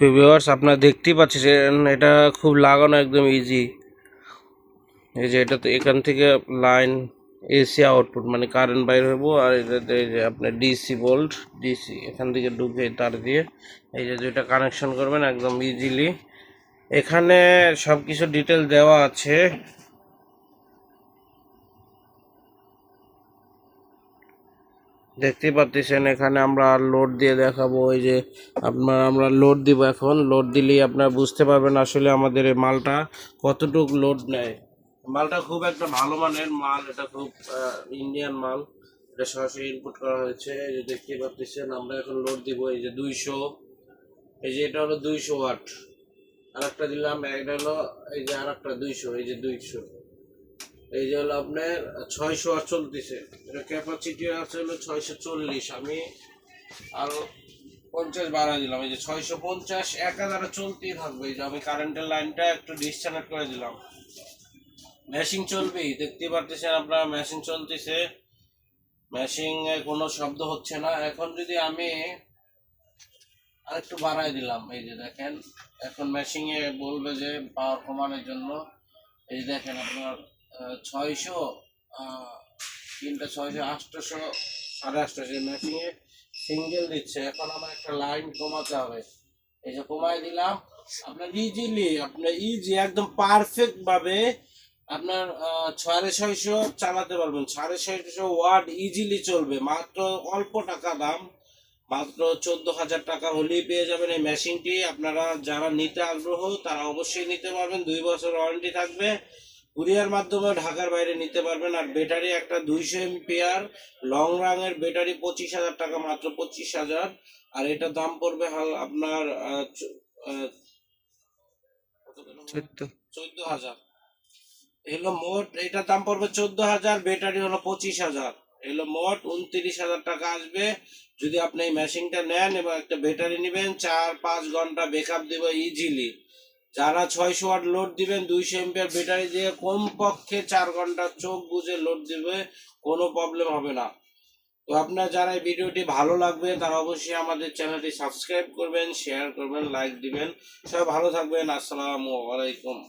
Viewers আপনারা দেখতেই পাচ্ছেন এটা খুব লাগানো একদম ইজি এই যে এটা তো এখান থেকে লাইন এসি আউটপুট মানে কারেন্ট বাইর হইব, আর এটাতে এই যে আপনার ডিসি বোল্ট ডিসি এখান থেকে ঢুকে তার দিয়ে এই যে দুইটা কানেকশন করবেন একদম ইজিলি এখানে সব কিছু ডিটেল দেওয়া আছে। দেখতেই পাচ্ছেন এখানে আমরা লোড দিয়ে দেখাবো, ওই যে আপনার আমরা লোড দিব এখন। লোড দিলেই আপনারা বুঝতে পারবেন আসলে আমাদের এই মালটা কতটুক লোড নেয়। মালটা খুব একটা ভালো মানের মাল, এটা খুব ইন্ডিয়ান মাল। এটা সরাসরি ইনপুট করা হয়েছে, এই যে দেখতে পাচ্ছেন আমরা এখন লোড দিব, এই যে দুইশো। এই যে এটা হলো দুইশো ওয়াট। আর একটা দিলাম, এটা হলো, এই যে আর একটা দুইশো, এই যে দুইশো। এই যে হলো আপনার ছয়শো আর চলতেছে এটা ক্যাপাসিটি আছে হলো ছয়শো চল্লিশ। আমি আরও পঞ্চাশ বাড়া দিলাম। এই যে ছয়শো পঞ্চাশ, এক হাজারে চলতেই থাকবে। এই যে আমি কারেন্টের লাইনটা একটু ডিসকানেক্ট করে দিলাম। মেশিন চলবেই দেখতে পারতেছেন আপনারা মেশিন চলতেছে। মেশিনে কোনো শব্দ হচ্ছে না। এখন যদি আমি আরেকটু বাড়াই দিলাম, এই যে দেখেন, এখন মেশিনে বলবে যে পাওয়ার কমানোর জন্য। এই যে দেখেন আপনার ছয়শো তিনটা ছয়শো আটশোশো সাড়ে আটশোশো মেশিন সিঙ্গেল দিচ্ছে। এখন আমার একটা লাইন কমাতে হবে। এই যে কমাই দিলাম। আপনার ইজিলি আপনার ইজি একদম পারফেক্ট ভাবে আপনার সাড়ে ছয়শো চালাতে পারবেন। সাড়ে ছয়শো ওয়াট ইজিলি চলবে। মাত্র অল্প টাকা দাম। মাত্র চোদ্দ হাজার টাকা হলেই পেয়ে যাবেন এই মেশিনটি আপনারা যারা নিতে আগ্রহ, তারা অবশ্যই নিতে পারবেন। দুই বছর ওয়ারেন্টি থাকবে। কুরিয়ার মাধ্যমে ঢাকার বাইরে নিতে পারবেন। আর ব্যাটারি একটা দুইশো এমপিআর লং রাঙের ব্যাটারি পঁচিশ হাজার টাকা মাত্র পঁচিশ হাজার। আর এটা দাম পড়বে হাল আপনার চোদ্দ। হাজার। এগুলো মোট এটার দাম পড়বে চোদ্দ হাজার ব্যাটারি হলো পঁচিশ হাজার। এগুলো মোট উনত্রিশ হাজার টাকা আসবে। যদি আপনি এই মেশিনটা নেন এবং একটা ব্যাটারি নেবেন চার পাঁচ ঘণ্টা ব্যাকআপ দেবে ইজিলি যারা ছয়শো ওয়াট লোড দিবেন, দুইশো এমপিয়ার ব্যাটারি দিয়ে কমপক্ষে চার ঘণ্টা চোখ বুঝে লোড দিবে, কোনো প্রবলেম হবে না। তো আপনার যারা এই ভিডিওটি ভালো লাগবে, তারা অবশ্যই আমাদের চ্যানেলটি সাবস্ক্রাইব করবেন শেয়ার করবেন লাইক দিবেন। সবাই ভালো থাকবেন, আসসালামু আলাইকুম।